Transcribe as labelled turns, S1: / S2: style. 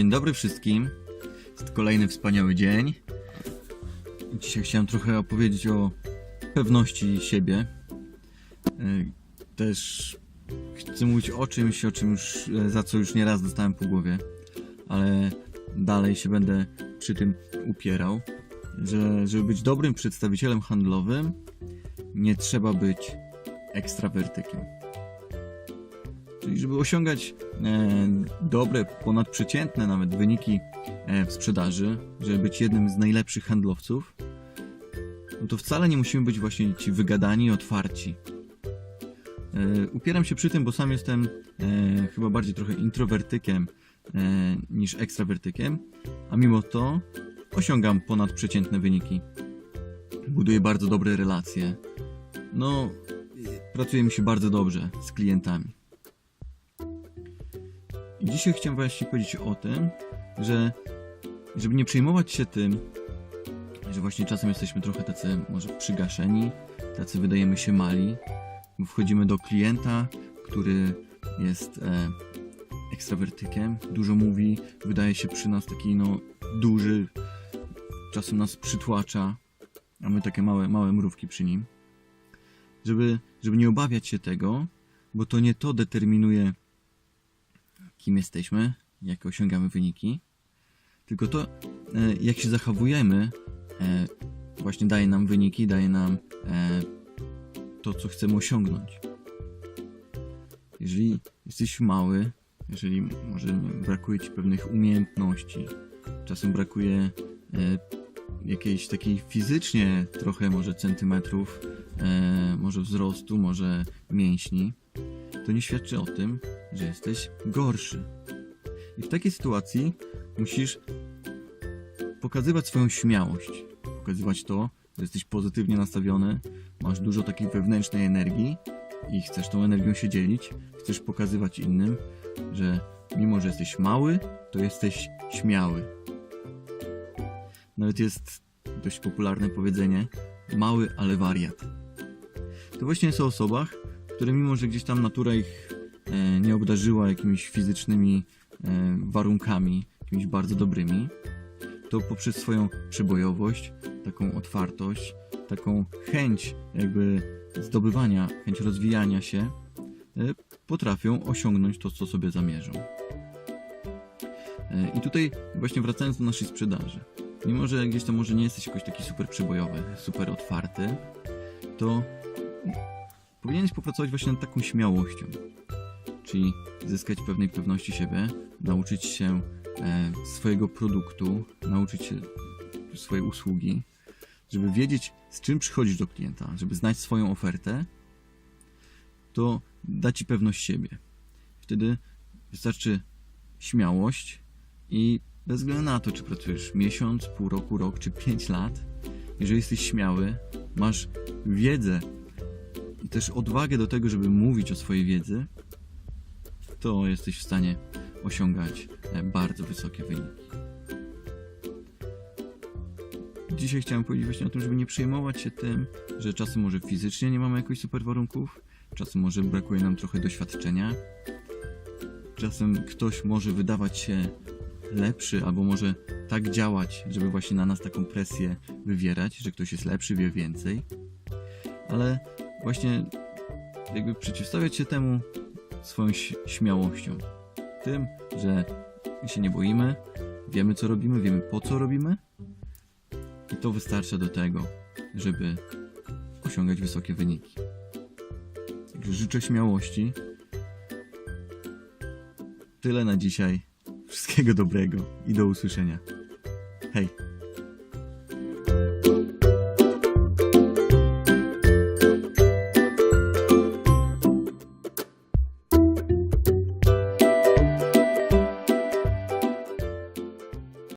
S1: dobry wszystkim. Jest kolejny wspaniały dzień. Dzisiaj chciałem trochę opowiedzieć o pewności siebie. Yy, Też chcę mówić o czymś, o czym już, e, za co już nieraz dostałem po głowie, ale dalej się będę przy tym upierał, że żeby być dobrym przedstawicielem handlowym, nie trzeba być ekstrawertykiem. Czyli żeby osiągać e, dobre, ponadprzeciętne nawet wyniki e, w sprzedaży, żeby być jednym z najlepszych handlowców, no to wcale nie musimy być właśnie ci wygadani otwarci. E, upieram się przy tym, bo sam jestem chyba bardziej trochę introwertykiem niż ekstrawertykiem, a mimo to osiągam ponadprzeciętne wyniki. Buduję bardzo dobre relacje. No, pracuje mi się bardzo dobrze z klientami. Dzisiaj chciałem właśnie powiedzieć o tym, że żeby nie przejmować się tym, że właśnie czasem jesteśmy trochę tacy może przygaszeni, tacy wydajemy się mali, bo wchodzimy do klienta, który jest e, ekstrawertykiem, dużo mówi, wydaje się przy nas taki no duży, czasem nas przytłacza, a my takie małe, małe mrówki przy nim. Żeby, żeby nie obawiać się tego, bo to nie to determinuje kim jesteśmy, jakie osiągamy wyniki, tylko to, e, jak się zachowujemy, e, właśnie daje nam wyniki, daje nam e, to, co chcemy osiągnąć. Jeżeli jesteś mały, jeżeli może brakuje ci pewnych umiejętności, czasem brakuje jakiejś takiej fizycznie trochę może centymetrów, może wzrostu, może mięśni, to nie świadczy o tym, że jesteś gorszy. I w takiej sytuacji musisz pokazywać swoją śmiałość, pokazywać to, że jesteś pozytywnie nastawiony, masz dużo takiej wewnętrznej energii i chcesz tą energią się dzielić, chcesz pokazywać innym, że mimo, że jesteś mały, to jesteś śmiały. Nawet jest dość popularne powiedzenie mały, ale wariat. To właśnie jest o osobach, które mimo, że gdzieś tam natura ich nie obdarzyła jakimiś fizycznymi e, warunkami, jakimiś bardzo dobrymi, to poprzez swoją przebojowość, taką otwartość, taką chęć jakby zdobywania, chęć rozwijania się, e, potrafią osiągnąć to, co sobie zamierzą. E, I tutaj właśnie wracając do naszej sprzedaży. Mimo, że gdzieś tam może nie jesteś jakoś taki super przebojowy, super otwarty, to powinieneś popracować właśnie nad taką śmiałością. Czyli zyskać pewnej pewności siebie, nauczyć się e, swojego produktu, nauczyć się swojej usługi, żeby wiedzieć, z czym przychodzisz do klienta, żeby znać swoją ofertę, to da ci pewność siebie. Wtedy wystarczy śmiałość i bez względu na to, czy pracujesz miesiąc, pół roku, rok czy pięć lat, jeżeli jesteś śmiały, masz wiedzę i też odwagę do tego, żeby mówić o swojej wiedzy, to jesteś w stanie osiągać e, bardzo wysokie wyniki. Dzisiaj chciałem powiedzieć właśnie o tym, żeby nie przejmować się tym, że czasem może fizycznie nie mamy jakoś super warunków, czasem może brakuje nam trochę doświadczenia, czasem ktoś może wydawać się lepszy, albo może tak działać, żeby właśnie na nas taką presję wywierać, że ktoś jest lepszy, wie więcej, ale właśnie jakby przeciwstawiać się temu swoją śmiałością. Tym, że się nie boimy, wiemy co robimy, wiemy po co robimy i to wystarcza do tego, żeby osiągać wysokie wyniki. Życzę śmiałości. Tyle na dzisiaj. Wszystkiego dobrego i do usłyszenia. Hej!